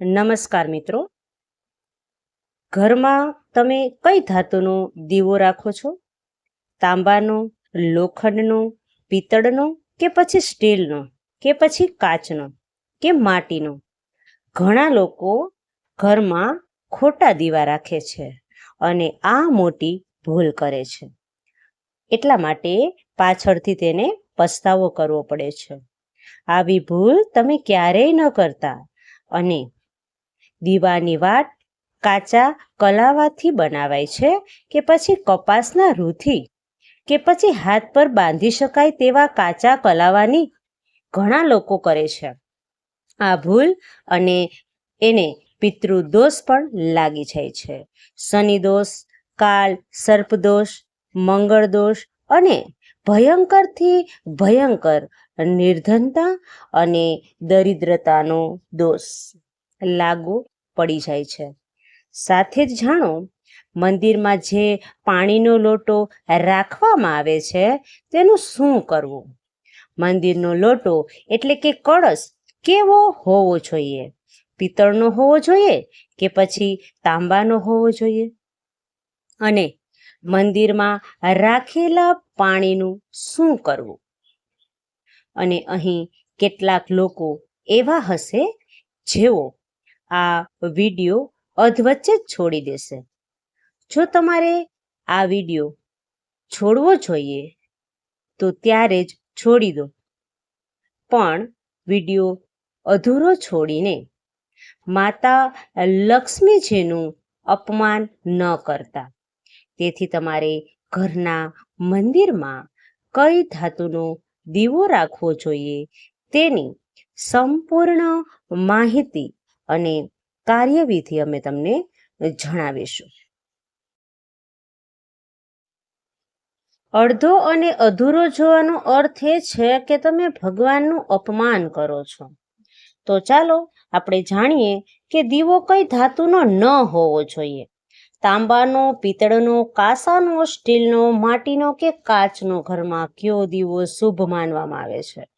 નમસ્કાર મિત્રો. ઘરમાં તમે કઈ ધાતુનો દીવો રાખો છો? તાંબાનો, લોખંડનો, પિત્તળનો કે પછી સ્ટીલનો કે પછી કાચનો કે માટીનો? ઘણા લોકો ઘરમાં ખોટા દીવા રાખે છે અને આ મોટી ભૂલ કરે છે. એટલા માટે પાછળથી તેને પસ્તાવો કરવો પડે છે. આવી ભૂલ તમે ક્યારેય ન કરતા અને દીવાની વાટ કાચા કલાવાથી બનાવાય છે કે પછી કપાસના રૂથી કે પછી હાથ પર બાંધી શકાય તેવા કાચા કલાવાની ઘણા લોકો કરે છે. આ ભૂલ અને એને પિતૃદોષ પણ લાગી જાય છે. શનિ દોષ, કાલ સર્પદોષ મંગળ દોષ અને ભયંકરથી ભયંકર નિર્ધનતા અને દરિદ્રતાનો દોષ. લાગુ પડી જાય છે. સાથે જ જાણો, મંદિરમાં જે પાણીનો લોટો રાખવામાં આવે છે, તેનું શું કરવું? મંદિરનો લોટો એટલે કે કળશ કેવો હોવો જોઈએ? પિત્તળનો હોવો જોઈએ કે પછી તાંબાનો હોવો જોઈએ? અને મંદિરમાં રાખેલા પાણીનું શું કરવું? અને અહીં કેટલાક લોકો એવા હશે જેઓ આ વીડિયો અધવચ્ચે જ છોડી દેશે. જો તમારે આ વીડિયો છોડવો જોઈએ, તો ત્યારે જ છોડી દો. પણ વીડિયો અધૂરો છોડીને માતા લક્ષ્મીજીનું અપમાન ન કરતા. તેથી તમારે ઘરના મંદિરમાં કઈ ધાતુનો દીવો રાખવો જોઈએ તેની સંપૂર્ણ માહિતી અને કાર્યવિધિ અમે તમને જણાવીશું. અડધો અને અધૂરો જોવાનો અર્થ એ છે કે તમે ભગવાનનું અપમાન કરો છો. તો ચાલો આપણે જાણીએ કે દીવો કઈ ધાતુનો ન હોવો જોઈએ. તાંબાનો, પિત્તળનો, કાંસાનો, સ્ટીલનો, માટીનો કે કાચનો ઘરમાં કયો દીવો શુભ માનવામાં આવે છે?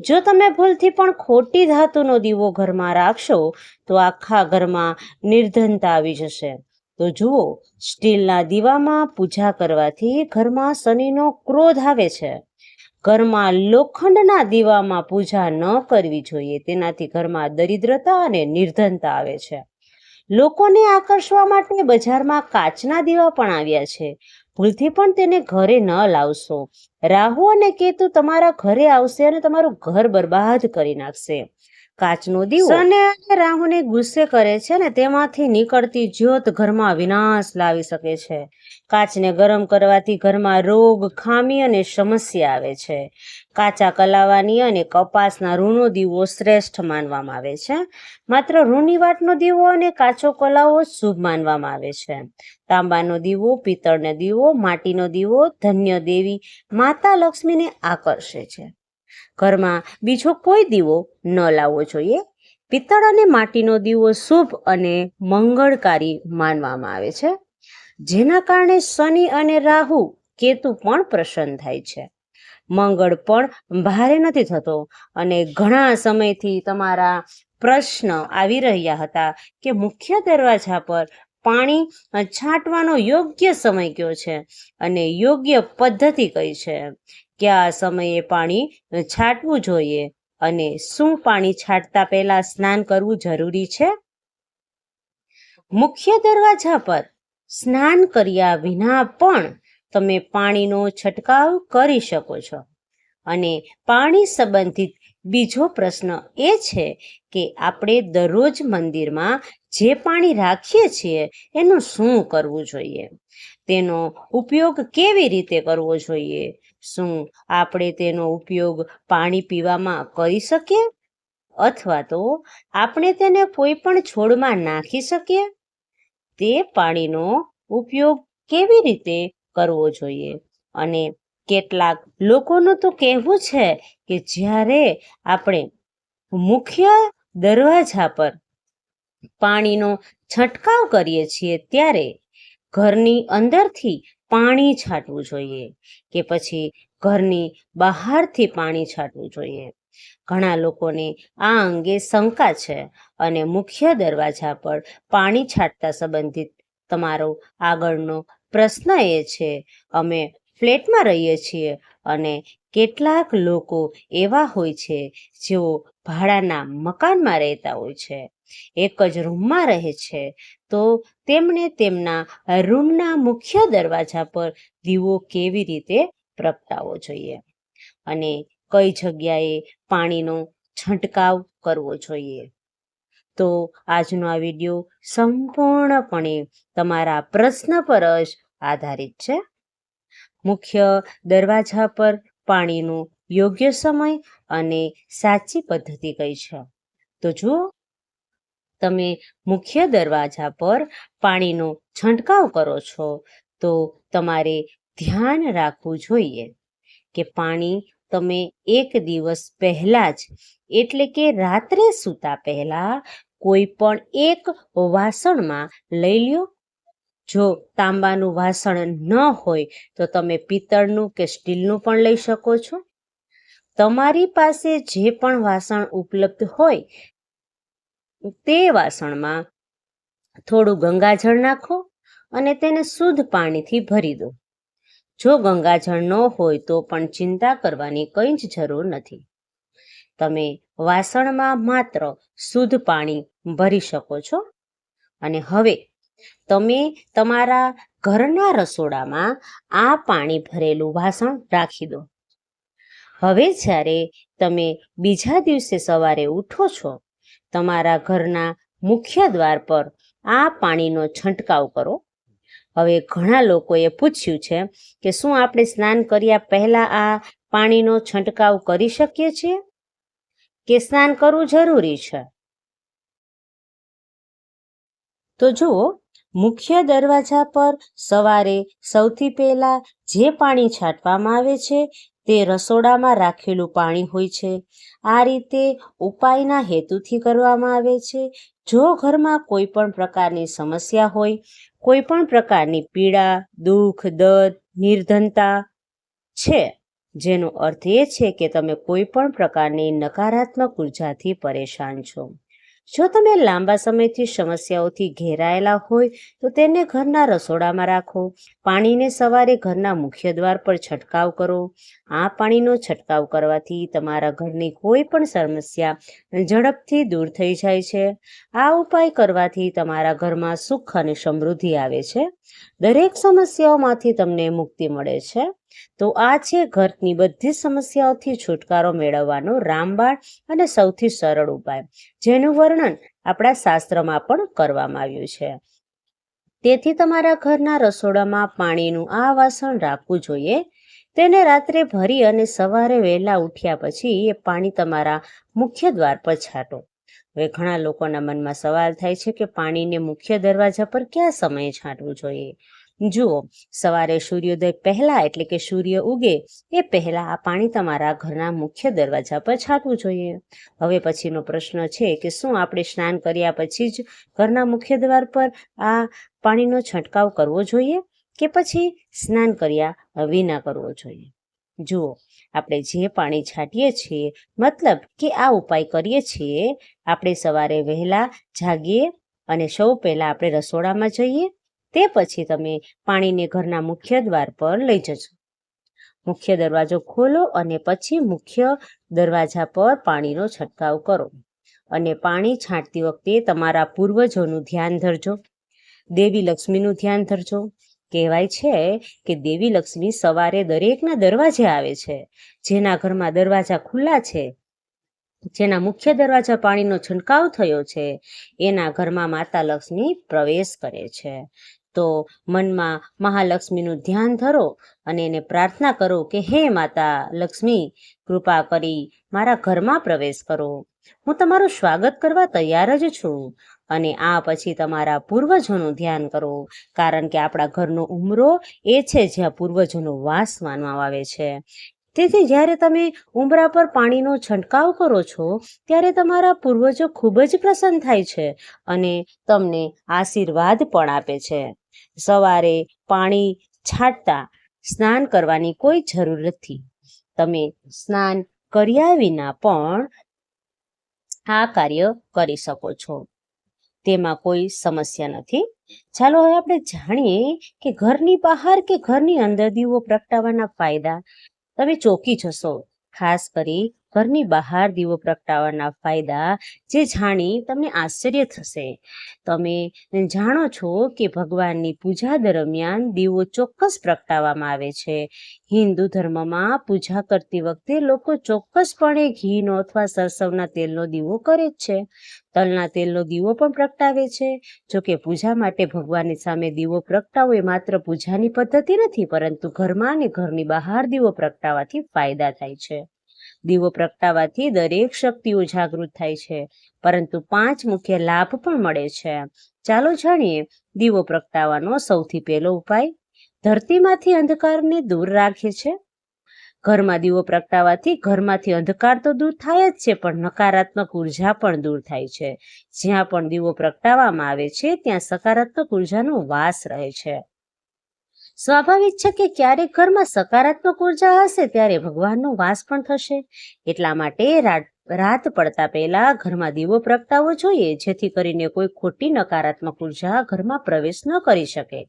જો તમે ભૂલથી પણ ખોટી ધાતુનો દીવો ઘરમાં રાખશો, તો આખા ઘરમાં નિર્ધનતા આવી જશે. તો જુઓ, સ્ટીલના દીવામાં પૂજા કરવાથી ઘરમાં શનિનો ક્રોધ આવે છે. ઘરમાં લોખંડના દીવામાં પૂજા ન કરવી જોઈએ, તેનાથી ઘરમાં દરિદ્રતા અને નિર્ધનતા આવે છે. લોકોને આકર્ષવા માટે બજારમાં કાચના દીવા પણ આવ્યા છે. ભૂલથી પણ તેને ઘરે ન લાવશો. રાહુ અને કેતુ તમારા ઘરે આવશે અને તમારું ઘર બરબાદ કરી નાખશે. કાચનો દીવો. શનિ અને રાહુને ગુસ્સે કરે છે ને તેમાંથી નીકળતી જ્યોત ઘરમાં વિનાશ લાવી શકે છે. કાચને ગરમ કરવાથી ઘરમાં રોગ, ખામી અને સમસ્યા આવે છે. કાચા કલાવાની અને કપાસના રૂનો દીવો શ્રેષ્ઠ માનવામાં આવે છે. માત્ર રૂની વાટનો દીવો અને કાચો કલાઓ શુભ માનવામાં આવે છે. તાંબાનો દીવો, પિત્તળનો દીવો, માટીનો દીવો ધન્ય દેવી માતા લક્ષ્મીને આકર્ષે છે. ઘરમાં બીજો કોઈ દીવો ન લાવવો જોઈએ. પિત્તળ અને માટીનો દીવો શુભ અને મંગળકારી માનવામાં આવે છે. જેના કારણે શનિ અને રાહુ કેતુ પણ પ્રસન્ન થાય છે. મંગળ પણ ભારે નથી થતો અને ઘણા સમયથી તમારા પ્રશ્ન આવી રહ્યા હતા કે મુખ્ય દરવાજા પર પાણી છાંટવાનો યોગ્ય સમય કયો છે? અને યોગ્ય પદ્ધતિ કઈ છે? કયા સમયે પાણી છાંટવું જોઈએ? અને શું પાણી છાંટતા પહેલા સ્નાન કરવું જરૂરી છે? મુખ્ય દરવાજા પર સ્નાન કર્યા વિના પણ તમે પાણીનો છંટકાવ કરી શકો છો. અને પાણી સંબંધિત બીજો પ્રશ્ન એ છે કે આપણે દરરોજ મંદિરમાં જે પાણી રાખીએ છીએ, એનું શું કરવું જોઈએ? તેનો ઉપયોગ કેવી રીતે કરવો જોઈએ? શું આપણે તેનો ઉપયોગ પાણી પીવામાં કરી શકીએ? અથવા તો આપણે તેને કોઈ પણ છોડમાં નાખી શકીએ? તે પાણીનો ઉપયોગ કેવી રીતે કરવો જોઈએ? અને કેટલાક લોકોનું તો કહેવું છે કે જ્યારે આપણે મુખ્ય દરવાજા પર પાણીનો છંટકાવ કરીએ છીએ ત્યારે ઘરની અંદરથી પાણી છાંટવું જોઈએ કે પછી ઘરની બહારથી પાણી છાંટવું જોઈએ. ઘણા લોકોને આ અંગે શંકા છે અને મુખ્ય દરવાજા પર પાણી છાંટતા સંબંધિત તમારો આગળનો પ્રશ્ન એ છે, અમે ફ્લેટમાં રહીએ છીએ અને કેટલાક લોકો એવા હોય છે જેઓ ભાડાના મકાનમાં રહેતા હોય છે. એક જ રૂમમાં રહે છે. તો તેમણે તેમના રૂમના મુખ્ય દરવાજા પર દીવો કેવી રીતે પ્રગટાવવો જોઈએ? અને કઈ જગ્યાએ પાણીનો છંટકાવ કરવો જોઈએ? તો આજનો આ વીડિયો સંપૂર્ણપણે તમારા પ્રશ્ન પર જ આધારિત છે. મુખ્ય દરવાજા પર પાણીનો યોગ્ય સમય અને સાચી પદ્ધતિ કઈ છે? તો જુઓ તમે મુખ્ય દરવાજા પર પાણીનો છંટકાવ કરો છો, તો તમારે ધ્યાન રાખવું જોઈએ કે પાણી તમે એક દિવસ પહેલા જ, એટલે કે રાત્રે સૂતા પહેલા, કોઈ પણ એક વાસણમાં લઈ લ્યો. જો તાંબાનું વાસણ ન હોય, તો તમે પિત્તળનું કે સ્ટીલનું પણ લઈ શકો છો. તમારી પાસે જે પણ વાસણ ઉપલબ્ધ હોય તે વાસણમાં થોડું ગંગાજળ નાખો અને તેને શુદ્ધ પાણીથી ભરી દો. જો ગંગાજળ ન હોય તો પણ ચિંતા કરવાની કંઈ જ જરૂર નથી. તમે વાસણમાં માત્ર શુદ્ધ પાણી ભરી શકો છો. અને હવે તમે તમારા ઘરના રસોડામાં આ પાણી ભરેલું વાસણ રાખી દો. હવે જ્યારે તમે બીજા દિવસે સવારે ઉઠો છો તમારા ઘરના મુખ્ય દ્વાર પર આ પાણીનો છંટકાવ કરો. હવે ઘણા લોકોએ પૂછ્યું છે કે શું આપણે સ્નાન કર્યા પહેલા આ પાણીનો છંટકાવ કરી શકીએ છીએ? કે સ્નાન કરવું જરૂરી છે? તો જુઓ, મુખ્ય દરવાજા પર સવારે સૌથી પહેલા જે પાણી છાંટવામાં આવે છે તે રસોડામાં રાખેલું પાણી હોય છે. આ રીતે ઉપાયના હેતુથી કરવામાં આવે છે. જો ઘરમાં કોઈ પણ પ્રકારની સમસ્યા હોય કોઈ પણ પ્રકારની પીડા, દુઃખ, દર્દ, નિર્ધનતા છે, જેનો અર્થ એ છે કે તમે કોઈ પણ પ્રકારની નકારાત્મક ઉર્જાથી પરેશાન છો. જો તમે લાંબા સમયથી સમસ્યાઓથી ઘેરાયેલા હોય, તો તેને ઘરના રસોડામાં રાખો. પાણીને સવારે ઘરના મુખ્ય દ્વાર પર છંટકાવ કરો. આ પાણીનો છંટકાવ કરવાથી તમારા ઘરની કોઈ પણ સમસ્યા ઝડપથી દૂર થઈ જાય છે. આ ઉપાય કરવાથી તમારા ઘરમાં સુખ અને સમૃદ્ધિ આવે છે. દરેક સમસ્યાઓમાંથી તમને મુક્તિ મળે છે. તો આ છે ઘરની બધી સમસ્યાઓથી છુટકારો મેળવવાનો રામબાણ અને સૌથી સરળ ઉપાય, જેનું વર્ણન આપણા શાસ્ત્રમાં પણ કરવામાં આવ્યું છે. તેથી તમારા ઘરના રસોડામાં પાણીનું આ વાસણ રાખવું જોઈએ. તેને રાત્રે ભરી અને સવારે વહેલા ઉઠ્યા પછી એ પાણી તમારા મુખ્ય દ્વાર પર છાંટો. હવે ઘણા લોકોના મનમાં સવાલ થાય છે કે પાણીને મુખ્ય દરવાજા પર કયા સમયે છાંટવું જોઈએ? જુઓ, સવારે સૂર્યોદય પહેલા એટલે કે સૂર્ય ઉગે, એ પહેલા આ પાણી તમારા ઘરના મુખ્ય દરવાજા પર છાંટવું જોઈએ. હવે પછીનો પ્રશ્ન છે કે શું આપણે સ્નાન કર્યા પછી જ ઘરના મુખ્ય દ્વાર પર આ પાણીનો છંટકાવ કરવો જોઈએ કે પછી સ્નાન કર્યા વિના કરવો જોઈએ? જુઓ, આપણે જે પાણી છાંટીએ છીએ, મતલબ કે આ ઉપાય કરીએ છીએ, આપણે સવારે વહેલા જાગીએ અને સૌ પહેલાં આપણે રસોડામાં જઈએ તે પછી તમે પાણીને ઘરના મુખ્ય દ્વાર પર લઈ જજો. મુખ્ય દરવાજો ખોલો અને પછી મુખ્ય દરવાજા પર પાણીનો છંટકાવ કરો. અને પાણી છાંટતી વખતે તમારા પૂર્વજોનું ધ્યાન ધરજો. દેવી લક્ષ્મીનું ધ્યાન ધરજો. કહેવાય છે કે દેવી લક્ષ્મી સવારે દરેકના દરવાજે આવે છે. જેના ઘરમાં દરવાજા ખુલ્લા છે, જેના મુખ્ય દરવાજા પાણીનો છંટકાવ થયો છે, એના ઘરમાં માતા લક્ષ્મી પ્રવેશ કરે છે. તો મનમાં મહાલક્ષ્મીનું ધ્યાન ધરો અને એને પ્રાર્થના કરો કે, હે માતા લક્ષ્મી, કૃપા કરી મારા ઘરમાં પ્રવેશ કરો. હું તમારું સ્વાગત કરવા તૈયાર જ છું અને આ પછી તમારા પૂર્વજોનું ધ્યાન કરો. કારણ કે આપણા ઘરનો ઉમરો એ છે જ્યાં પૂર્વજોનો વાસ માનવામાં આવે છે. તેથી જ્યારે તમે ઉંબરા પર પાણીનો છંટકાવ કરો છો, ત્યારે તમારા પૂર્વજો ખૂબ જ પ્રસન્ન થાય છે અને તમને આશીર્વાદ પણ આપે છે. સવારે પાણી છાંટતા સ્નાન કરવાની કોઈ જરૂર નથી. તમે સ્નાન કર્યા વિના પણ આ કાર્ય કરી શકો છો. તેમાં કોઈ સમસ્યા નથી. ચાલો હવે આપણે જાણીએ કે ઘરની બહાર કે ઘરની અંદર દીવો પ્રગટાવવાના ફાયદા તમે ચોકી જશો. ખાસ કરી ઘરની બહાર દીવો પ્રગટાવવાના ફાયદા જે જાણી તમને આશ્ચર્ય થશે. તમે જાણો છો કે ભગવાનની પૂજા દરમિયાન દીવો ચોક્કસ પ્રગટાવવામાં આવે છે. હિન્દુ ધર્મમાં પૂજા કરતી વખતે લોકો ચોક્કસપણે ઘીનો અથવા સરસવના તેલનો દીવો કરે જ છે. તલના તેલનો દીવો પણ પ્રગટાવે છે. જો કે પૂજા માટે ભગવાનની સામે દીવો પ્રગટાવવો એ માત્ર પૂજાની પદ્ધતિ નથી, પરંતુ ઘરમાં અને ઘરની બહાર દીવો પ્રગટાવવાથી ફાયદા થાય છે. દીવો પ્રગટાવવાથી દરેક શક્તિઓ જાગૃત થાય છે, પરંતુ પાંચ મુખ્ય લાભ પણ મળે છે. ચાલો જાણીએ દીવો પ્રગટાવવાનો સૌથી પહેલો ઉપાય. ધરતીમાંથી અંધકારને દૂર રાખે છે. ઘરમાં દીવો પ્રગટાવવાથી ઘરમાંથી અંધકાર તો દૂર થાય જ છે, પણ નકારાત્મક ઊર્જા પણ દૂર થાય છે. જ્યાં પણ દીવો પ્રગટાવવામાં આવે છે, ત્યાં સકારાત્મક ઉર્જાનો વાસ રહે છે. સ્વાભાવિક છે કે ક્યારેક ઘરમાં સકારાત્મક ઊર્જા હશે ત્યારે ભગવાનનો વાસ પણ થશે. એટલા માટે રાત રાત પડતા પહેલા ઘરમાં દીવો પ્રગટાવવો જોઈએ, જેથી કરીને કોઈ ખોટી નકારાત્મક ઊર્જા ઘરમાં પ્રવેશ ન કરી શકે.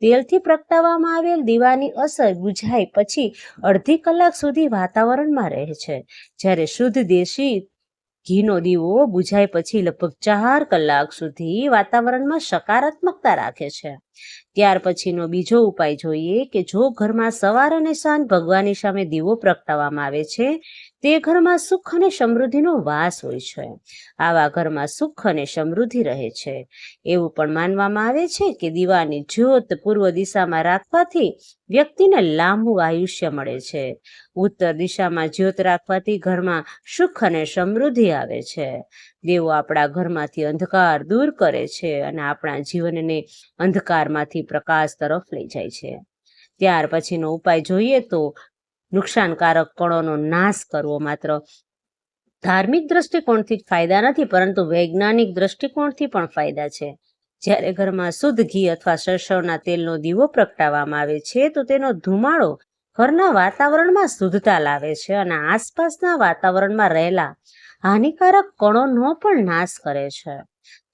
તેલથી પ્રગટાવવામાં આવેલ દીવાની અસર બુઝાય પછી અડધી કલાક સુધી વાતાવરણમાં રહે છે. જ્યારે શુદ્ધ દેશી ઘીનો દીવો બુઝાય પછી લગભગ ચાર કલાક સુધી વાતાવરણમાં સકારાત્મકતા રાખે છે. ત્યાર પછીનો બીજો ઉપાય જોઈએ કે જો ઘરમાં સવાર અને સાંજ ભગવાનની સામે દીવો પ્રગટાવવામાં આવે છે તે ઘરમાં સુખ અને સમૃદ્ધિનો વાસ હોય છે. આવા ઘરમાં સુખ અને સમૃદ્ધિ રહે છે. એવું પણ માનવામાં આવે છે કે દીવાની જ્યોત પૂર્વ દિશામાં રાખવાથી વ્યક્તિને લાંબુ આયુષ્ય મળે છે. ઉત્તર દિશામાં જ્યોત રાખવાથી ઘરમાં સુખ અને સમૃદ્ધિ આવે છે. દેવો આપણા ઘરમાંથી અંધકાર દૂર કરે છે અને આપણા જીવનને અંધકારમાંથી પ્રકાશ તરફ લઈ જાય છે. ત્યાર પછીનો ઉપાય જોઈએ તો નુકસાનકારક કણોનો નાશ કરવો માત્ર. ધાર્મિક દ્રષ્ટિકોણથી ફાયદા નથી, પરંતુ વૈજ્ઞાનિક દ્રષ્ટિકોણથી પણ ફાયદા છે. જ્યારે ઘરમાં શુદ્ધ ઘી અથવા સરસવના તેલનો દીવો પ્રગટાવવામાં આવે છે, તો તેનો ધુમાડો ઘરના વાતાવરણમાં શુદ્ધતા લાવે છે અને આસપાસના વાતાવરણમાં રહેલા હાનિકારક કણોનો પણ નાશ કરે છે.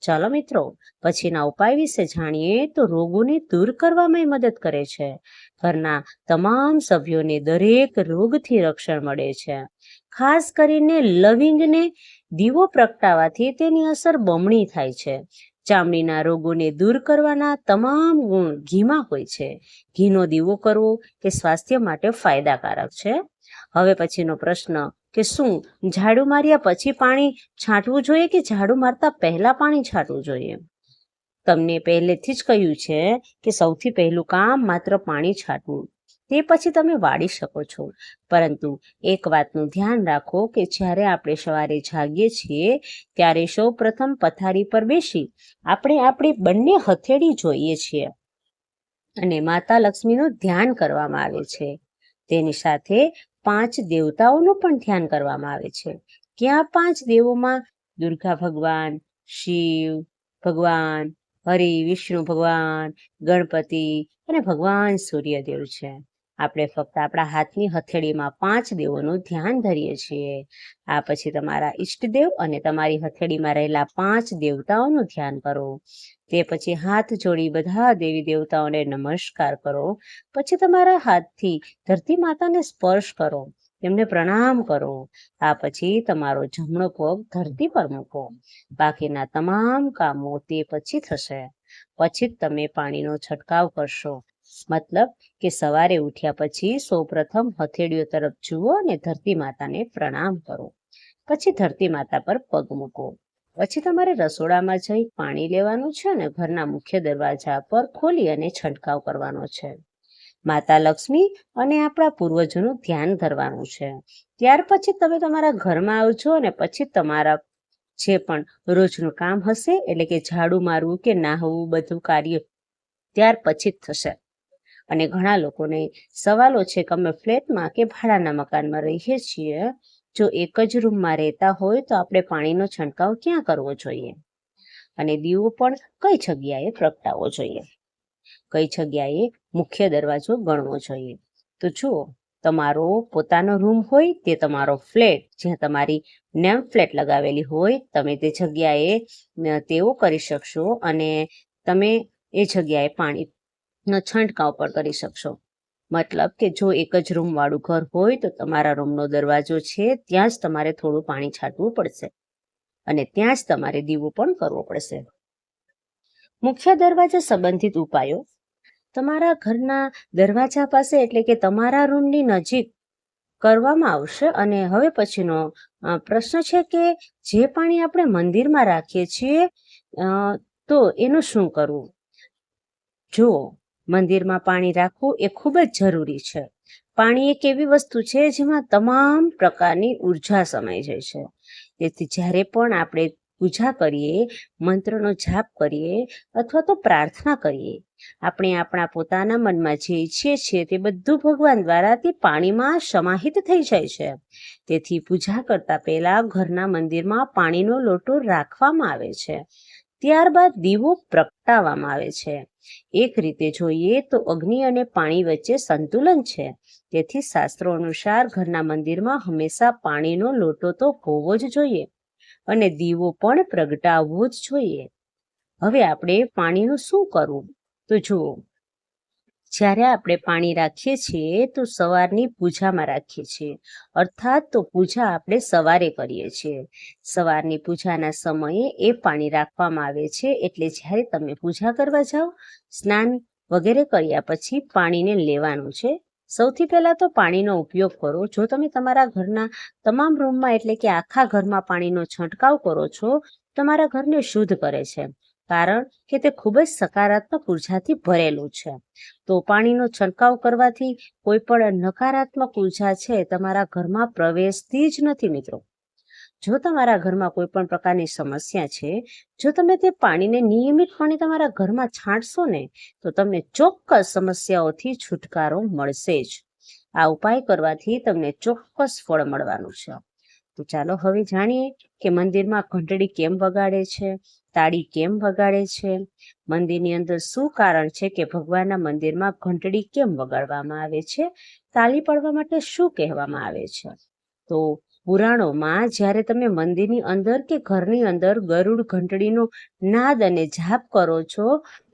ચાલો મિત્રો, પછીના ઉપાય વિશે જાણીએ તો રોગોને દૂર કરવામાં મદદ કરે છે. ઘરના તમામ સભ્યોને દરેક રોગથી રક્ષણ મળે છે. ખાસ કરીને લવિંગને દીવો પ્રગટાવાથી તેની અસર બમણી થાય છે. ચામડીના રોગોને દૂર કરવાના તમામ ગુણ ઘીમાં હોય છે. ઘીનો દીવો કરવો એ સ્વાસ્થ્ય માટે ફાયદાકારક છે. હવે પછીનો પ્રશ્ન કે શું, ઝાડુ માર્યા પછી પાણી છાંટવું જોઈએ કે ઝાડુ મારતા પહેલા પાણી છાંટવું જોઈએ? તમને પહેલેથી જ કહ્યું છે કે સૌથી પહેલું કામ માત્ર પાણી છાંટવું. તે પછી તમે વાળી શકો છો. પરંતુ એક વાતનું ધ્યાન રાખો કે જ્યારે આપણે સવારે જાગીએ છીએ, ત્યારે સૌ પ્રથમ પથારી પર બેસી આપણે આપણી બંને હથેળી જોઈએ છીએ. અને માતા લક્ષ્મીનું ધ્યાન કરવામાં આવે છે. તેની સાથે પાંચ દેવતાઓનું પણ ધ્યાન કરવામાં આવે છે. ક્યાં પાંચ દેવોમાં? દુર્ગા ભગવાન, શિવ, ભગવાન, હરિ, વિષ્ણુ ભગવાન, ગણપતિ અને ભગવાન સૂર્યદેવ છે. આપણે ફક્ત આપણા હાથની હથેળીમાં પાંચ દેવોનું ધ્યાન ધરીએ છીએ. આ પછી તમારા ઈષ્ટદેવ અને તમારી હથેળીમાં રહેલા પાંચ દેવતાઓનું ધ્યાન કરો. તે પછી હાથ જોડી બધા દેવી દેવતાઓને નમસ્કાર કરો. પછી તમારા હાથથી ધરતી માતાને સ્પર્શ કરો. તેમને પ્રણામ કરો. આ પછી તમારો જમણો પગ ધરતી પર મૂકો. બાકીના તમામ કામો તે પછી થશે. પછી જ તમે પાણીનો છંટકાવ કરશો. મતલબ કે સવારે ઉઠ્યા પછી સૌપ્રથમ હથેળીઓ તરફ જુઓ અને ધરતી માતાને પ્રણામ કરો. પછી ધરતી માતા પર પગ મૂકો. પછી તમારે રસોડામાં જઈ પાણી લેવાનું છે અને ઘરના મુખ્ય દરવાજા પર ખોલી અને છંટકાવ કરવાનો છે. માતા લક્ષ્મી અને આપણા પૂર્વજોનું ધ્યાન ધરવાનું છે. ત્યાર પછી તમે તમારા ઘરમાં આવજો અને પછી તમારા જે પણ રોજનું કામ હશે, એટલે કે ઝાડુ મારવું કે નાહવું, બધું કાર્ય ત્યાર પછી જ થશે. અને ઘણા લોકોને સવાલો છે કે અમે ફ્લેટમાં કે ભાડાના મકાનમાં રહીએ છીએ? જો એક જ રૂમમાં રહેતા હોય તો આપણે પાણીનો છંટકાવ ક્યાં કરવો જોઈએ? અને દીવો પણ કઈ જગ્યાએ પ્રગટાવવો જોઈએ? કઈ જગ્યાએ મુખ્ય દરવાજો ગણવો જોઈએ? તો જુઓ, તમારો પોતાનો રૂમ હોય તે તમારો ફ્લેટ. જ્યાં તમારી નેમ ફ્લેટ લગાવેલી હોય, તમે તે જગ્યાએ તેઓ કરી શકશો અને તમે એ જગ્યાએ પાણીનો છંટકાવ પણ કરી શકશો. મતલબ કે જો એક જ રૂમ વાળું ઘર હોય તો તમારા રૂમનો દરવાજો છે, ત્યાં જ તમારે થોડું પાણી છાંટવું પડશે. અને ત્યાં જ તમારે દીવો પણ કરવો પડશે. મુખ્ય દરવાજા સંબંધિત ઉપાયો. તમારા ઘરના દરવાજા પાસે એટલે કે તમારા રૂમની નજીક કરવામાં આવશે અને હવે પછીનો પ્રશ્ન છે કે જે પાણી આપણે મંદિરમાં રાખીએ છીએ તો એનું શું કરવું? જો મંદિરમાં પાણી રાખવું એ ખૂબ જ જરૂરી છે. પાણી એક એવી વસ્તુ છે જેમાં તમામ પ્રકારની ઊર્જા સમાઈ જાય છે. તેથી જ્યારે પણ આપણે પૂજા કરીએ, મંત્રનો જાપ કરીએ અથવા તો પ્રાર્થના કરીએ, આપણે આપણા પોતાના મનમાં જે ઈચ્છીએ છીએ તે બધું ભગવાન દ્વારા તે પાણીમાં સમાહિત થઈ જાય છે. તેથી પૂજા કરતા પહેલા ઘરના મંદિરમાં પાણીનો લોટો રાખવામાં આવે છે. ત્યારબાદ દીવો પ્રગટાવવામાં આવે છે. એક રીતે જોઈએ તો અગ્નિ અને પાણી વચ્ચે સંતુલન છે. તેથી શાસ્ત્રો અનુસાર ઘરના મંદિરમાં હંમેશા પાણીનો લોટો તો હોવો જ જોઈએ અને દીવો પણ પ્રગટાવવો જ જોઈએ. હવે આપણે પાણીનું શું કરવું? તો જુઓ જ્યારે આપણે પાણી રાખીએ છીએ, તો સવારની પૂજામાં રાખીએ છીએ. અર્થાત, તો પૂજા આપણે સવારે કરીએ છીએ. સવારની પૂજાના સમયે એ પાણી રાખવામાં આવે છે, એટલે જ્યારે તમે પૂજા કરવા જાઓ, સ્નાન વગેરે કર્યા પછી પાણીને લેવાનું છે. સૌથી પહેલા તો પાણીનો ઉપયોગ કરો. જો તમે તમારા ઘરના તમામ રૂમમાં એટલે કે આખા ઘરમાં પાણીનો છંટકાવ કરો છો તમારા ઘરને શુદ્ધ કરે છે. કારણ કે તે ખૂબ જ સકારાત્મક ઉર્જાથી ભરેલું છે. તો પાણીનો છંટકાવ કરવાથી કોઈ પણ નકારાત્મક ઊર્જા છે તમારા ઘરમાં પ્રવેશતી જ નથી મિત્રો. જો તમારા ઘરમાં કોઈ પણ પ્રકારની સમસ્યા છે, જો તમે તે પાણીને નિયમિતપણે તમારા ઘરમાં છાંટશો ને, તો તમને ચોક્કસ સમસ્યાઓથી છુટકારો મળશે જ. આ ઉપાય કરવાથી તમને ચોક્કસ ફળ મળવાનું છે. તો ચાલો હવે જાણીએ કે મંદિરમાં ઘંટડી કેમ વગાડે છે, તાળી કેમ વગાડે છે, મંદિરની અંદર શું કારણ છે કે ભગવાનના મંદિરમાં ઘંટડી કેમ વગાડવામાં આવે છે તાળી પાડવા માટે શું કહેવામાં આવે છે? તો પુરાણોમાં જ્યારે તમે મંદિરની અંદર કે ઘરની અંદર ગરુડ ઘંટડીનો નાદ અને જાપ કરો છો,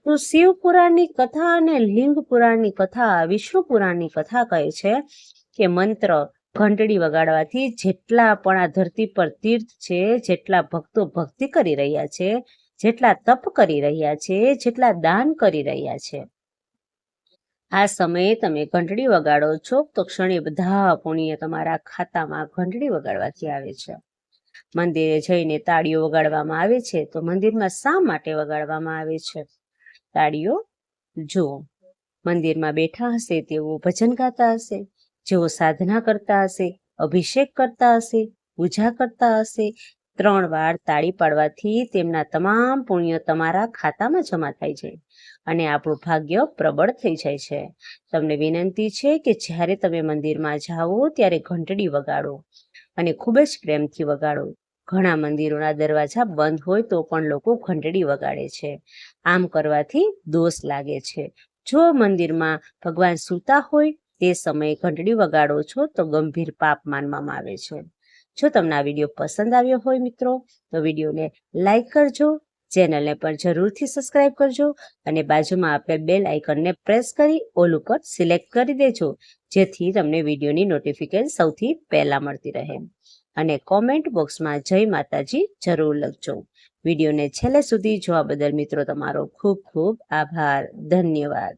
તો શિવ પુરાણની કથા અને લિંગ પુરાણની કથા, વિષ્ણુ પુરાણની કથા કહે છે કે મંત્ર ઘંટડી વગાડવાથી જેટલા પણ આ ધરતી પર તીર્થ છે, જેટલા ભક્તો ભક્તિ કરી રહ્યા છે, જેટલા તપ કરી રહ્યા છે, જેટલા દાન કરી રહ્યા છે. આ સમયે તમે ઘંટડી વગાડો છો, તો ક્ષણે બધા પુણ્ય તમારા ખાતામાં ઘંટડી વગાડવાથી આવે છે. મંદિરે જઈને તાળીઓ વગાડવામાં આવે છે, તો મંદિરમાં શા માટે વગાડવામાં આવે છે? તાળીઓ? જુઓ, મંદિરમાં બેઠા હશે તેઓ ભજન ગાતા હશે. જેઓ સાધના કરતા હશે, અભિષેક કરતા હશે, પૂજા કરતા હશે, ત્રણ વાર તાળી પાડવાથી તેમના તમામ પુણ્ય તમારા ખાતામાં જમા થાય છે અને આપણું ભાગ્ય પ્રબળ થઈ જાય છે. તમને વિનંતી છે કે જ્યારે તમે મંદિરમાં જાઓ ત્યારે ઘંટડી વગાડો અને ખૂબ જ પ્રેમથી વગાડો. ઘણા મંદિરોના દરવાજા બંધ હોય તો પણ લોકો ઘંટડી વગાડે છે. આમ કરવાથી દોષ લાગે છે. જો મંદિરમાં ભગવાન સૂતા હોય તે સમયે ઘંટડી વગાડો છો તો ગંભીર પાપ માનવામાં આવે છે. જો તમને આ વીડિયો પસંદ આવ્યો હોય મિત્રો, તો વિડીયોને લાઈક કરજો, ચેનલને પણ જરૂરથી સબસ્ક્રાઇબ કરજો અને બાજુમાં આપેલ બેલ આઇકનને પ્રેસ કરી ઓલ ઉપર સિલેક્ટ કરી દેજો, જેથી તમને વિડીયોની નોટિફિકેશન સૌથી પહેલાં મળતી રહે. અને કોમેન્ટ બોક્સમાં જય માતાજી જરૂર લખજો. વિડીયોને છેલ્લે સુધી જોવા બદલ મિત્રો તમારો ખૂબ ખૂબ આભાર. ધન્યવાદ.